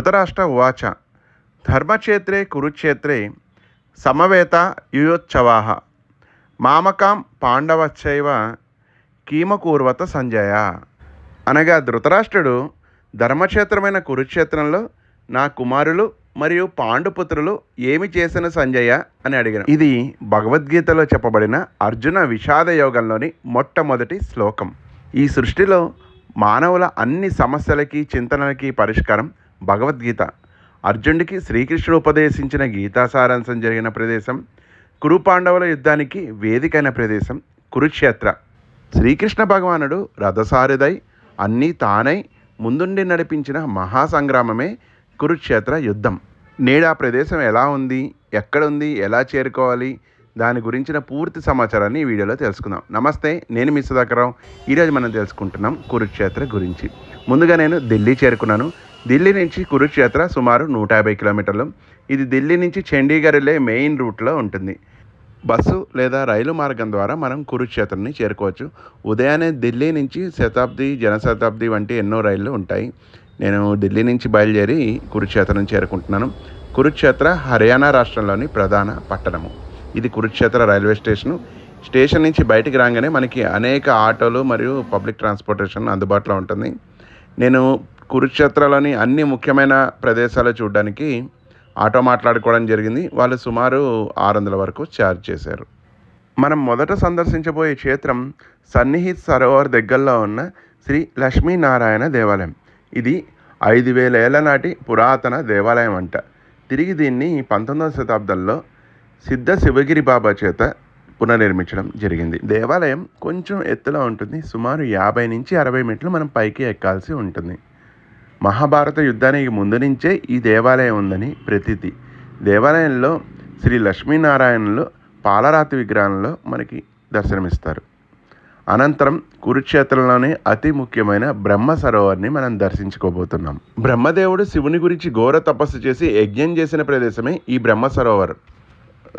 ధృతరాష్ట్ర ఉవాచ. ధర్మక్షేత్రే కురుక్షేత్రే సమవేత యుయోత్సవాహ మామకాం పాండవచ్చైవ కీమకూర్వత సంజయ. అనగా ధృతరాష్ట్రుడు ధర్మక్షేత్రమైన కురుక్షేత్రంలో నా కుమారులు మరియు పాండుపుత్రులు ఏమి చేసిన సంజయ అని అడిగాను. ఇది భగవద్గీతలో చెప్పబడిన అర్జున విషాద యోగంలోని మొట్టమొదటి శ్లోకం. ఈ సృష్టిలో మానవుల అన్ని సమస్యలకి చింతనలకి పరిష్కారం భగవద్గీత. అర్జునుడికి శ్రీకృష్ణుడు ఉపదేశించిన గీతా సారాంశం జరిగిన ప్రదేశం కురుపాండవుల యుద్ధానికి వేదికైన ప్రదేశం కురుక్షేత్ర. శ్రీకృష్ణ భగవానుడు రథసారిదై అన్నీ తానై ముందుండి నడిపించిన మహాసంగ్రామమే కురుక్షేత్ర యుద్ధం. నేడు ఆ ప్రదేశం ఎలా ఉంది ఎక్కడుంది ఎలా చేరుకోవాలి దాని గురించిన పూర్తి సమాచారాన్ని ఈ వీడియోలో తెలుసుకుందాం. నమస్తే నేను మీ సుధాకరావు ఈరోజు మనం తెలుసుకుంటున్నాం కురుక్షేత్ర గురించి. ముందుగా నేను ఢిల్లీ చేరుకున్నాను. ఢిల్లీ నుంచి కురుక్షేత్ర సుమారు నూట యాభై కిలోమీటర్లు. ఇది ఢిల్లీ నుంచి చండీగఢ్ వెళ్ళే మెయిన్ రూట్లో ఉంటుంది. బస్సు లేదా రైలు మార్గం ద్వారా మనం కురుక్షేత్రాన్ని చేరుకోవచ్చు. ఉదయాన్నే ఢిల్లీ నుంచి శతాబ్ది జనశతాబ్ది వంటి ఎన్నో రైళ్ళు ఉంటాయి. నేను ఢిల్లీ నుంచి బయలుదేరి కురుక్షేత్రం చేరుకుంటున్నాను. కురుక్షేత్ర హర్యానా రాష్ట్రంలోని ప్రధాన పట్టణము. ఇది కురుక్షేత్ర రైల్వే స్టేషను. స్టేషన్ నుంచి బయటికి రాగానే మనకి అనేక ఆటోలు మరియు పబ్లిక్ ట్రాన్స్పోర్టేషన్ అందుబాటులో ఉంటుంది. నేను కురుక్షేత్రలోని అన్ని ముఖ్యమైన ప్రదేశాలు చూడడానికి ఆటో మాట్లాడుకోవడం జరిగింది. వాళ్ళు సుమారు ఆరు వందల వరకు ఛార్జ్ చేశారు. మనం మొదట సందర్శించబోయే క్షేత్రం సన్నిహిత్ సరోవర్ దగ్గరలో ఉన్న శ్రీ లక్ష్మీనారాయణ దేవాలయం. ఇది ఐదు వేల ఏళ్ళ నాటి పురాతన దేవాలయం అంట. తిరిగి దీన్ని పంతొమ్మిదవ శతాబ్దంలో సిద్ధ శివగిరి బాబా చేత పునర్నిర్మించడం జరిగింది. దేవాలయం కొంచెం ఎత్తులో ఉంటుంది. సుమారు యాభై నుంచి అరవై మెట్లు మనం పైకి ఎక్కాల్సి ఉంటుంది. మహాభారత యుద్ధానికి ముందు నుంచే ఈ దేవాలయం ఉందని ప్రతీతి. దేవాలయంలో శ్రీ లక్ష్మీనారాయణలు పాలరాతి విగ్రహంలో మనకి దర్శనమిస్తారు. అనంతరం కురుక్షేత్రంలోనే అతి ముఖ్యమైన బ్రహ్మ సరోవర్ని మనం దర్శించుకోబోతున్నాం. బ్రహ్మదేవుడు శివుని గురించి ఘోర తపస్సు చేసి యజ్ఞం చేసిన ప్రదేశమే ఈ బ్రహ్మ సరోవర్.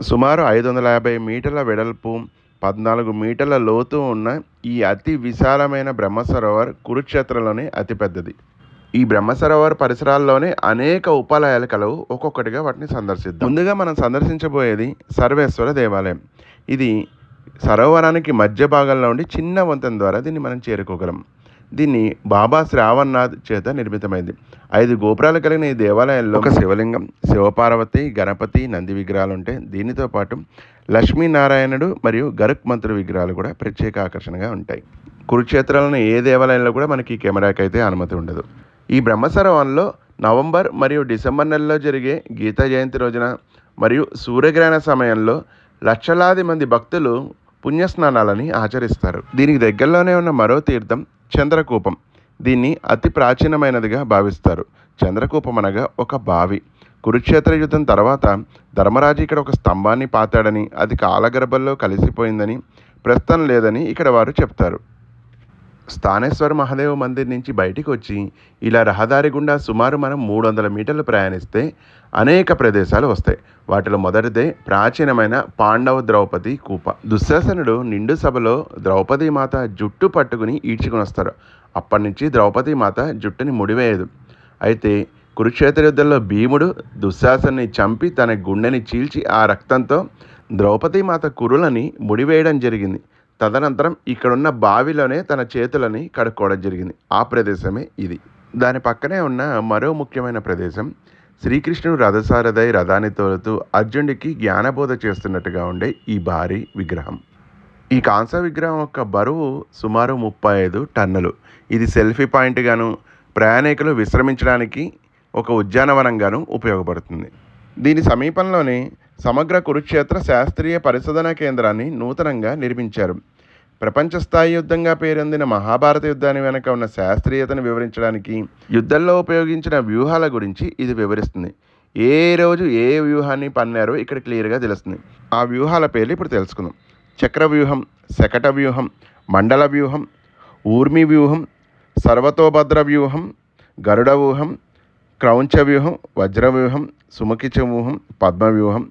సుమారు ఐదు వందల యాభై మీటర్ల వెడల్పు పద్నాలుగు మీటర్ల లోతు ఉన్న ఈ అతి విశాలమైన బ్రహ్మ సరోవర్ కురుక్షేత్రంలోనే అతిపెద్దది. ఈ బ్రహ్మ సరోవర్ పరిసరాల్లోనే అనేక ఉపాలయాలు కలవు. ఒక్కొక్కటిగా వాటిని సందర్శిద్దాం. ముందుగా మనం సందర్శించబోయేది సర్వేశ్వర దేవాలయం. ఇది సరోవరానికి మధ్య భాగంలో ఉండి చిన్న వంతెన ద్వారా దీన్ని మనం చేరుకోగలం. దీన్ని బాబా శ్రావణనాథ్ చేత నిర్మితమైంది. ఐదు గోపురాలు కలిగిన ఈ దేవాలయంలో ఒక శివలింగం శివపార్వతి గణపతి నంది విగ్రహాలు ఉంటాయి దీనితో పాటు లక్ష్మీనారాయణుడు మరియు గరుక్ మంత్రుల విగ్రహాలు కూడా ప్రత్యేక ఆకర్షణగా ఉంటాయి. కురుక్షేత్రంలోని ఏ దేవాలయంలో కూడా మనకి కెమెరాకి అయితే అనుమతి ఉండదు. ఈ బ్రహ్మసరోవరంలో నవంబర్ మరియు డిసెంబర్ నెలలో జరిగే గీతా జయంతి రోజున మరియు సూర్యగ్రహణ సమయంలో లక్షలాది మంది భక్తులు పుణ్యస్నానాలని ఆచరిస్తారు. దీనికి దగ్గరలోనే ఉన్న మరో తీర్థం చంద్రకూపం. దీన్ని అతి ప్రాచీనమైనదిగా భావిస్తారు. చంద్రకూపం అనగా ఒక బావి. కురుక్షేత్ర యుద్ధం తర్వాత ధర్మరాజు ఇక్కడ ఒక స్తంభాన్ని పాతాడని అది కాలగర్భంలో కలిసిపోయిందని ప్రస్తుతం లేదని ఇక్కడ వారు చెప్తారు. స్థానేశ్వర మహాదేవ మందిర్ నుంచి బయటికి వచ్చి ఇలా రహదారి గుండా సుమారు మనం మూడు వందల మీటర్లు ప్రయాణిస్తే అనేక ప్రదేశాలు వస్తాయి. వాటిలో మొదటిదే ప్రాచీనమైన పాండవ ద్రౌపది కూప. దుశ్శాసనుడు నిండు సభలో ద్రౌపది మాత జుట్టు పట్టుకుని ఈడ్చుకుని వస్తారు అప్పటి నుంచి ద్రౌపది మాత జుట్టుని ముడివేయదు. అయితే కురుక్షేత్ర యుద్ధంలో భీముడు దుశ్శాసన్ని చంపి తన గుండెని చీల్చి ఆ రక్తంతో ద్రౌపది మాత కురులని ముడివేయడం జరిగింది. తదనంతరం ఇక్కడున్న బావిలోనే తన చేతులని కడుక్కోవడం జరిగింది. ఆ ప్రదేశమే ఇది. దాని పక్కనే ఉన్న మరో ముఖ్యమైన ప్రదేశం శ్రీకృష్ణుడు రథసారథై రథాన్ని తోలుతూ అర్జునుడికి జ్ఞానబోధ చేస్తున్నట్టుగా ఉండే ఈ భారీ విగ్రహం. ఈ కాంస విగ్రహం యొక్క బరువు సుమారు ముప్పై ఐదు టన్నులు. ఇది సెల్ఫీ పాయింట్గాను ప్రయాణికులు విశ్రమించడానికి ఒక ఉద్యానవనంగాను ఉపయోగపడుతుంది. దీని సమీపంలోనే సమగ్ర కురుక్షేత్ర శాస్త్రీయ పరిశోధనా కేంద్రాన్ని నూతనంగా నిర్మించారు. ప్రపంచ స్థాయి యుద్ధంగా పేరొందిన మహాభారత యుద్ధాన్ని వెనుక ఉన్న శాస్త్రీయతను వివరించడానికి యుద్ధంలో ఉపయోగించిన వ్యూహాల గురించి ఇది వివరిస్తుంది. ఏ రోజు ఏ వ్యూహాన్ని పన్నారో ఇక్కడ క్లియర్గా తెలుస్తుంది. ఆ వ్యూహాల పేర్లు ఇప్పుడు తెలుసుకుందాం. చక్ర వ్యూహం శకట వ్యూహం మండల వ్యూహం ఊర్మి వ్యూహం సర్వతోభద్ర వ్యూహం గరుడ వ్యూహం క్రౌంచ వ్యూహం వజ్ర వ్యూహం సుముఖిచ వ్యూహం పద్మ వ్యూహం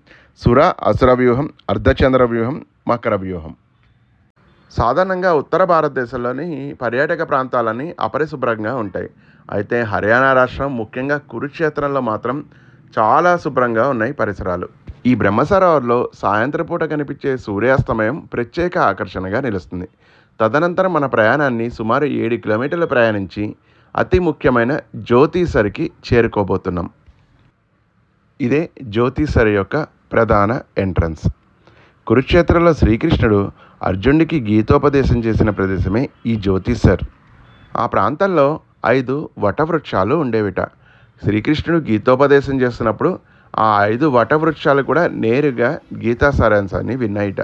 సుర అసుర వ్యూహం అర్ధచంద్ర వ్యూహం మకర వ్యూహం సాధారణంగా ఉత్తర భారతదేశంలోని పర్యాటక ప్రాంతాలన్నీ అపరిశుభ్రంగా ఉంటాయి. అయితే హర్యానా రాష్ట్రం ముఖ్యంగా కురుక్షేత్రంలో మాత్రం చాలా శుభ్రంగా ఉన్నాయి పరిసరాలు. ఈ బ్రహ్మసరోవర్లో సాయంత్రం పూట కనిపించే సూర్యాస్తమయం ప్రత్యేక ఆకర్షణగా నిలుస్తుంది. తదనంతరం మన ప్రయాణాన్ని సుమారు ఏడు కిలోమీటర్లు ప్రయాణించి అతి ముఖ్యమైన జ్యోతిసరికి చేరుకోబోతున్నాం. ఇదే జ్యోతిసరి యొక్క ప్రధాన ఎంట్రన్స్. కురుక్షేత్రంలో శ్రీకృష్ణుడు అర్జునుడికి గీతోపదేశం చేసిన ప్రదేశమే ఈ జ్యోతిసర్ ఆ ప్రాంతంలో ఐదు వటవృక్షాలు ఉండేవిట. శ్రీకృష్ణుడు గీతోపదేశం చేస్తున్నప్పుడు ఆ ఐదు వటవృక్షాలు కూడా నేరుగా గీతా సారాంశాన్ని విన్నాయిట.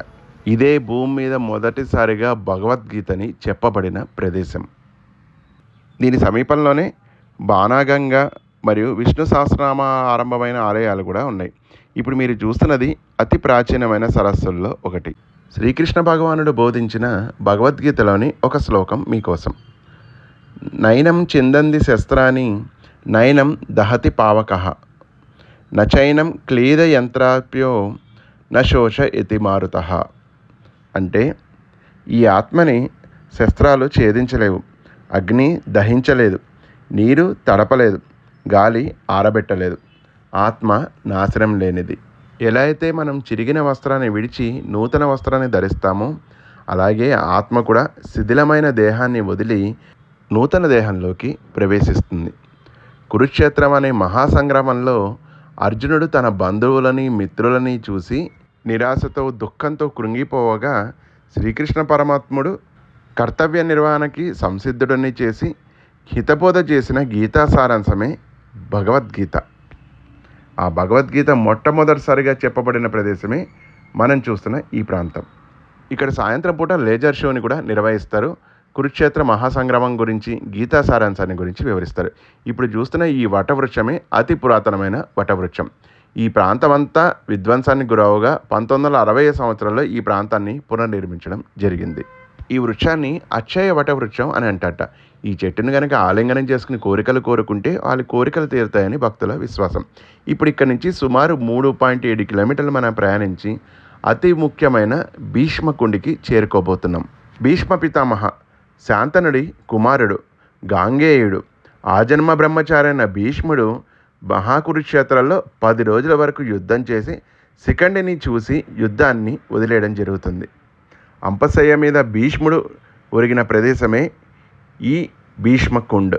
ఇదే భూమి మీద మొదటిసారిగా భగవద్గీతని చెప్పబడిన ప్రదేశం. దీని సమీపంలోనే బాణాగంగా మరియు విష్ణు సహస్రనామ ఆరంభమైన ఆలయాలు కూడా ఉన్నాయి. ఇప్పుడు మీరు చూస్తున్నది అతి ప్రాచీనమైన సరస్సుల్లో ఒకటి. శ్రీకృష్ణ భగవానుడు బోధించిన భగవద్గీతలోని ఒక శ్లోకం మీకోసం. నైనం చిందంది శస్త్రాన్ని నైనం దహతి పావక. నచైనం క్లీద యంత్రాప్యో నశోష ఇతి మారుత. అంటే ఈ ఆత్మని శస్త్రాలు ఛేదించలేవు అగ్ని దహించలేదు నీరు తడపలేదు గాలి ఆరబెట్టలేదు ఆత్మ నాశనం లేనిది. ఎలా అయితే మనం చిరిగిన వస్త్రాన్ని విడిచి నూతన వస్త్రాన్ని ధరిస్తామో అలాగే ఆత్మ కూడా శిథిలమైన దేహాన్ని వదిలి నూతన దేహంలోకి ప్రవేశిస్తుంది. కురుక్షేత్రం అనే మహాసంగ్రామంలో అర్జునుడు తన బంధువులని మిత్రులని చూసి నిరాశతో దుఃఖంతో కృంగిపోవగా శ్రీకృష్ణ పరమాత్ముడు కర్తవ్య నిర్వహణకి సంసిద్ధుడిని చేసి హితబోధ చేసిన గీతా సారాంశమే భగవద్గీత. ఆ భగవద్గీత మొట్టమొదటిసారిగా చెప్పబడిన ప్రదేశమే మనం చూస్తున్న ఈ ప్రాంతం. ఇక్కడ సాయంత్రం పూట లేజర్ షోని కూడా నిర్వహిస్తారు. కురుక్షేత్ర మహాసంగ్రామం గురించి గీతా సారాంశాన్ని గురించి వివరిస్తారు. ఇప్పుడు చూస్తున్న ఈ వటవృక్షమే అతి పురాతనమైన వటవృక్షం. ఈ ప్రాంతం అంతా విధ్వంసానికి గురవుగా పంతొమ్మిది వందల అరవై సంవత్సరంలో ఈ ప్రాంతాన్ని పునర్నిర్మించడం జరిగింది. ఈ వృక్షాన్ని అక్షయ వటవృక్షం అని అంటట ఈ చెట్టును కనుక ఆలింగనం చేసుకుని కోరికలు కోరుకుంటే వాళ్ళ కోరికలు తీరుతాయని భక్తుల విశ్వాసం. ఇప్పుడు ఇక్కడ నుంచి సుమారు మూడు పాయింట్ ఏడు కిలోమీటర్లు మనం ప్రయాణించి అతి ముఖ్యమైన భీష్మకుండికి చేరుకోబోతున్నాం. భీష్మ పితామహ శాంతనుడి కుమారుడు గాంగేయుడు ఆజన్మ బ్రహ్మచారైన భీష్ముడు మహాకురుక్షేత్రంలో పది రోజుల వరకు యుద్ధం చేసి శిఖండిని చూసి యుద్ధాన్ని వదిలేయడం జరుగుతుంది. అంపశయ్య మీద భీష్ముడు ఒరిగిన ప్రదేశమే ఈ భీష్మకుండ్.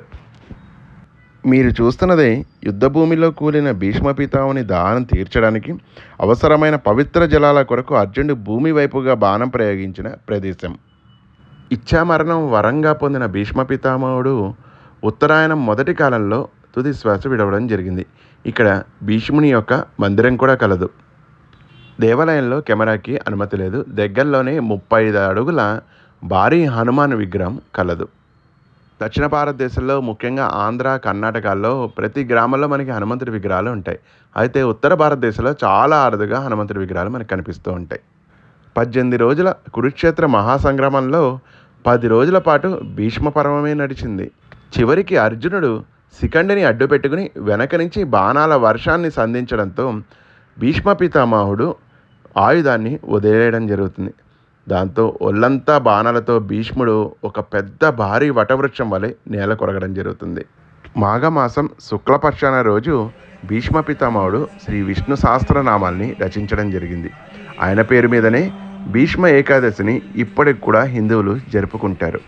మీరు చూస్తున్నదే యుద్ధభూమిలో కూలిన భీష్మ పితావుని దానం తీర్చడానికి అవసరమైన పవిత్ర జలాల కొరకు అర్జునుడు భూమి వైపుగా బాణం ప్రయోగించిన ప్రదేశం. ఇచ్చామరణం వరంగా పొందిన భీష్మ పితామహుడు ఉత్తరాయణం మొదటి కాలంలో తుది శ్వాస విడవడం జరిగింది. ఇక్కడ భీష్ముని యొక్క మందిరం కూడా కలదు. దేవాలయంలో కెమెరాకి అనుమతి లేదు. దగ్గరలోనే ముప్పై ఐదు అడుగుల భారీ హనుమాన్ విగ్రహం కలదు. దక్షిణ భారతదేశంలో ముఖ్యంగా ఆంధ్ర కర్ణాటకలో ప్రతి గ్రామంలో మనకి హనుమంతుడి విగ్రహాలు ఉంటాయి. అయితే ఉత్తర భారతదేశంలో చాలా అరుదుగా హనుమంతుడి విగ్రహాలు మనకు కనిపిస్తూ ఉంటాయి. పద్దెనిమిది రోజుల కురుక్షేత్ర మహాసంగ్రామంలో పది రోజుల పాటు భీష్మ పర్వమే నడిచింది. చివరికి అర్జునుడు శిఖండిని అడ్డు పెట్టుకుని వెనక నుంచి బాణాల వర్షాన్ని సంధించడంతో భీష్మ పితామహుడు ఆయుధాన్ని వదిలేయడం జరుగుతుంది. దాంతో ఒళ్ళంతా బాణాలతో భీష్ముడు ఒక పెద్ద భారీ వటవృక్షం వలె నేల కొరగడం జరుగుతుంది. మాఘమాసం శుక్లపక్షాన రోజు భీష్మ పితామహుడు శ్రీ విష్ణు సహస్రనామాల్ని రచించడం జరిగింది. ఆయన పేరు మీదనే భీష్మ ఏకాదశిని ఇప్పటికి కూడా హిందువులు జరుపుకుంటారు.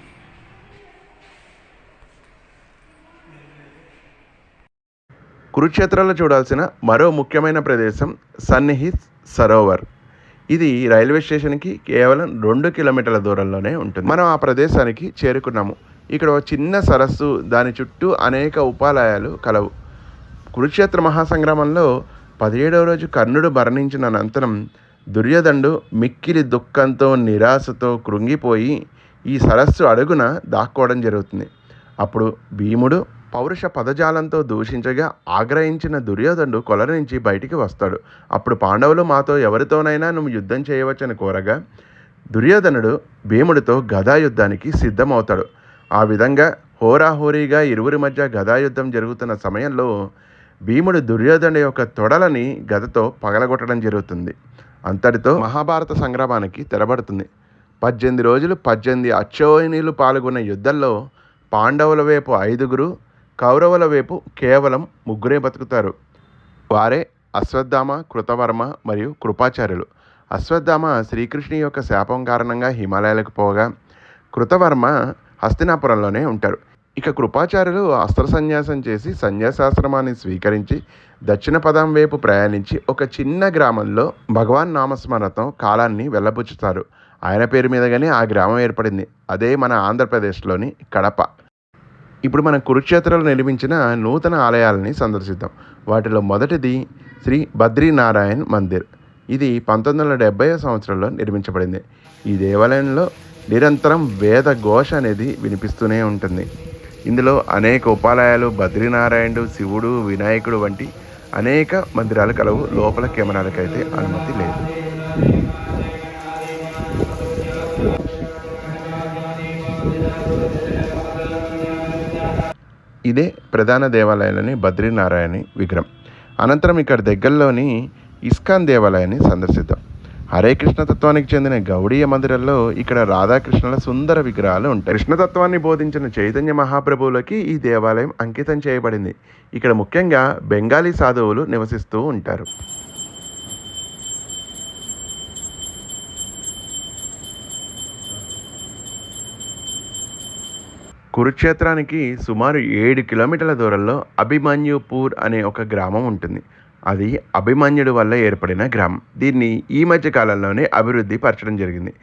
కురుక్షేత్రంలో చూడాల్సిన మరో ముఖ్యమైన ప్రదేశం సన్నిహిత్ సరోవర్. ఇది రైల్వే స్టేషన్కి కేవలం రెండు కిలోమీటర్ల దూరంలోనే ఉంటుంది. మనం ఆ ప్రదేశానికి చేరుకున్నాము. ఇక్కడ ఒక చిన్న సరస్సు దాని చుట్టూ అనేక ఉపాలయాలు కలవు. కురుక్షేత్ర మహాసంగ్రామంలో పదిహేడవ రోజు కర్ణుడు మరణించిన అనంతరం దుర్యోధనుడు మిక్కిలి దుఃఖంతో నిరాశతో కృంగిపోయి ఈ సరస్సు అడుగున దాక్కోవడం జరుగుతుంది. అప్పుడు భీముడు పౌరుష పదజాలంతో దూషించగా ఆగ్రహించిన దుర్యోధనుడు కొల నుంచి బయటికి వస్తాడు. అప్పుడు పాండవులు మాతో ఎవరితోనైనా నువ్వు యుద్ధం చేయవచ్చని కోరగా దుర్యోధనుడు భీముడితో గదాయుద్ధానికి సిద్ధమవుతాడు. ఆ విధంగా హోరాహోరీగా ఇరువురి మధ్య గదాయుద్ధం జరుగుతున్న సమయంలో భీముడు దుర్యోధను యొక్క తొడలని గదతో పగలగొట్టడం జరుగుతుంది. అంతటితో మహాభారత సంగ్రామానికి తెరబడుతుంది. పద్దెనిమిది రోజులు పద్దెనిమిది అచ్చోయనీలు పాల్గొన్న యుద్ధంలో పాండవుల వైపు ఐదుగురు కౌరవుల వైపు కేవలం ముగ్గురే బతుకుతారు. వారే అశ్వత్థామ కృతవర్మ మరియు కృపాచార్యులు. అశ్వత్థామ శ్రీకృష్ణు యొక్క శాపం కారణంగా హిమాలయాలకు పోగా కృతవర్మ హస్తినాపురంలోనే ఉంటారు. ఇక కృపాచార్యులు అస్త్ర సన్యాసం చేసి సన్యాసాశ్రమాన్ని స్వీకరించి దక్షిణ పదం వైపు ప్రయాణించి ఒక చిన్న గ్రామంలో భగవాన్ నామస్మరణతో కాలాన్ని వెళ్ళబుచ్చుతారు. ఆయన పేరు మీదగానే ఆ గ్రామం ఏర్పడింది. అదే మన ఆంధ్రప్రదేశ్లోని కడప. ఇప్పుడు మన కురుక్షేత్రంలో నిర్మించిన నూతన ఆలయాలని సందర్శిద్దాం. వాటిలో మొదటిది శ్రీ బద్రీనారాయణ్ మందిర్. ఇది పంతొమ్మిది వందల డెబ్బై సంవత్సరంలో నిర్మించబడింది. ఈ దేవాలయంలో నిరంతరం వేద ఘోష అనేది వినిపిస్తూనే ఉంటుంది. ఇందులో అనేక ఉపాలయాలు బద్రీనారాయణుడు శివుడు వినాయకుడు వంటి అనేక మందిరాలు కలవు. లోపల కెమెరాలకైతే అనుమతి లేదు. ఇదే ప్రధాన దేవాలయంలోని బద్రీనారాయణి విగ్రహం. అనంతరం ఇక్కడ దగ్గరలోని ఇస్కాన్ దేవాలయాన్ని సందర్శిద్దాం. హరే కృష్ణతత్వానికి చెందిన గౌడీయ మందిరంలో ఇక్కడ రాధాకృష్ణుల సుందర విగ్రహాలు ఉంటాయి. కృష్ణతత్వాన్ని బోధించిన చైతన్య మహాప్రభువులకి ఈ దేవాలయం అంకితం చేయబడింది. ఇక్కడ ముఖ్యంగా బెంగాలీ సాధువులు నివసిస్తూ ఉంటారు. కురుక్షేత్రానికి సుమారు ఏడు కిలోమీటర్ల దూరంలో అభిమన్యుపూర్ అనే ఒక గ్రామం ఉంటుంది. అది అభిమన్యుడు వల్ల ఏర్పడిన గ్రామం. దీన్ని ఈ మధ్య కాలంలోనే అభివృద్ధి పరచడం జరిగింది.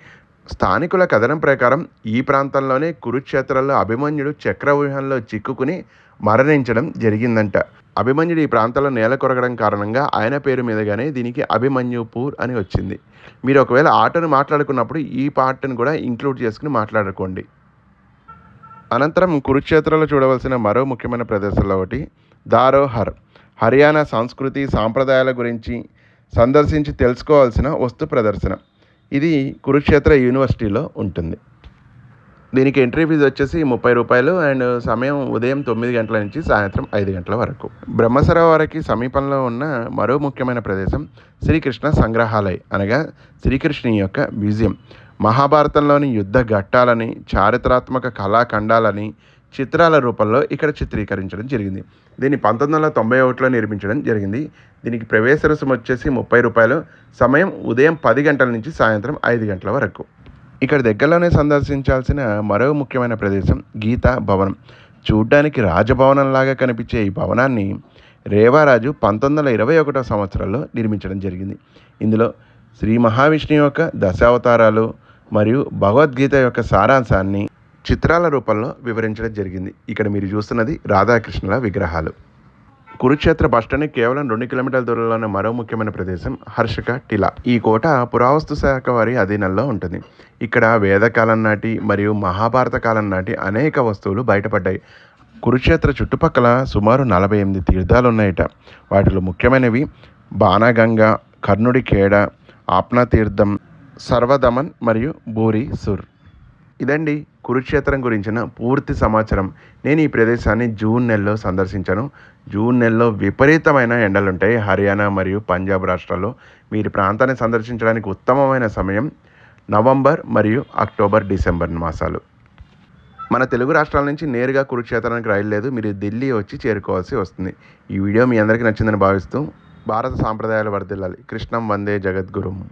స్థానికుల కథనం ప్రకారం ఈ ప్రాంతంలోనే కురుక్షేత్రంలో అభిమన్యుడు చక్రవ్యూహంలో చిక్కుకుని మరణించడం జరిగిందంట. అభిమన్యుడు ఈ ప్రాంతంలో నేల కొరగడం కారణంగా ఆయన పేరు మీదగానే దీనికి అభిమన్యుపూర్ అని వచ్చింది. మీరు ఒకవేళ ఆటను మాట్లాడుకున్నప్పుడు ఈ పాటను కూడా ఇంక్లూడ్ చేసుకుని మాట్లాడుకోండి. అనంతరం కురుక్షేత్రంలో చూడవలసిన మరో ముఖ్యమైన ప్రదేశంలో ఒకటి దారోహర్. హర్యానా సంస్కృతి సాంప్రదాయాల గురించి సందర్శించి తెలుసుకోవాల్సిన వస్తు ప్రదర్శన. ఇది కురుక్షేత్ర యూనివర్సిటీలో ఉంటుంది. దీనికి ఎంట్రీ ఫీజు వచ్చేసి ముప్పై రూపాయలు అండ్ సమయం ఉదయం తొమ్మిది గంటల నుంచి సాయంత్రం ఐదు గంటల వరకు. బ్రహ్మసరోవరకి సమీపంలో ఉన్న మరో ముఖ్యమైన ప్రదేశం శ్రీకృష్ణ సంగ్రహాలయ అనగా శ్రీకృష్ణుని యొక్క మ్యూజియం. మహాభారతంలోని యుద్ధ ఘట్టాలని చారిత్రాత్మక కళాఖండాలని చిత్రాల రూపంలో ఇక్కడ చిత్రీకరించడం జరిగింది. దీన్ని పంతొమ్మిది వందల తొంభై ఒకటిలో నిర్మించడం జరిగింది. దీనికి ప్రవేశ రుసుము వచ్చేసి ముప్పై రూపాయలు. సమయం ఉదయం పది గంటల నుంచి సాయంత్రం ఐదు గంటల వరకు. ఇక్కడ దగ్గరలోనే సందర్శించాల్సిన మరో ముఖ్యమైన ప్రదేశం గీతా భవనం. చూడ్డానికి రాజభవనంలాగా కనిపించే ఈ భవనాన్ని రేవారాజు పంతొమ్మిది వందల ఇరవై ఒకటో సంవత్సరంలో నిర్మించడం జరిగింది. ఇందులో శ్రీ మహావిష్ణు యొక్క దశావతారాలు మరియు భగవద్గీత యొక్క సారాంశాన్ని చిత్రాల రూపంలో వివరించడం జరిగింది. ఇక్కడ మీరు చూస్తున్నది రాధాకృష్ణుల విగ్రహాలు. కురుక్షేత్ర బస్టాండ్ కేవలం రెండు కిలోమీటర్ల దూరంలో ఉన్న మరో ముఖ్యమైన ప్రదేశం హర్షక టిలా. ఈ కోట పురావస్తు శాఖ వారి అధీనంలో ఉంటుంది. ఇక్కడ వేదకాలం నాటి మరియు మహాభారత కాలం నాటి అనేక వస్తువులు బయటపడ్డాయి. కురుక్షేత్ర చుట్టుపక్కల సుమారు నలభై ఎనిమిది తీర్థాలు ఉన్నాయట. వాటిలో ముఖ్యమైనవి బాణగంగ కర్ణుడి ఖేడ ఆప్నా తీర్థం సర్వదమన్ మరియు బూరి సుర్. ఇదండి కురుక్షేత్రం గురించిన పూర్తి సమాచారం. నేను ఈ ప్రదేశాన్ని జూన్ నెలలో సందర్శించాను. జూన్ నెలలో విపరీతమైన ఎండలుంటాయి. హర్యానా మరియు పంజాబ్ రాష్ట్రాల్లో మీరు ప్రాంతాన్ని సందర్శించడానికి ఉత్తమమైన సమయం నవంబర్ మరియు అక్టోబర్ డిసెంబర్ మాసాలు. మన తెలుగు రాష్ట్రాల నుంచి నేరుగా కురుక్షేత్రానికి రైలు లేదు మీరు ఢిల్లీ వచ్చి చేరుకోవాల్సి వస్తుంది. ఈ వీడియో మీ అందరికీ నచ్చిందని భావిస్తూ భారత సాంప్రదాయాలు వర్దిల్లాలి కృష్ణం వందే జగద్గురు.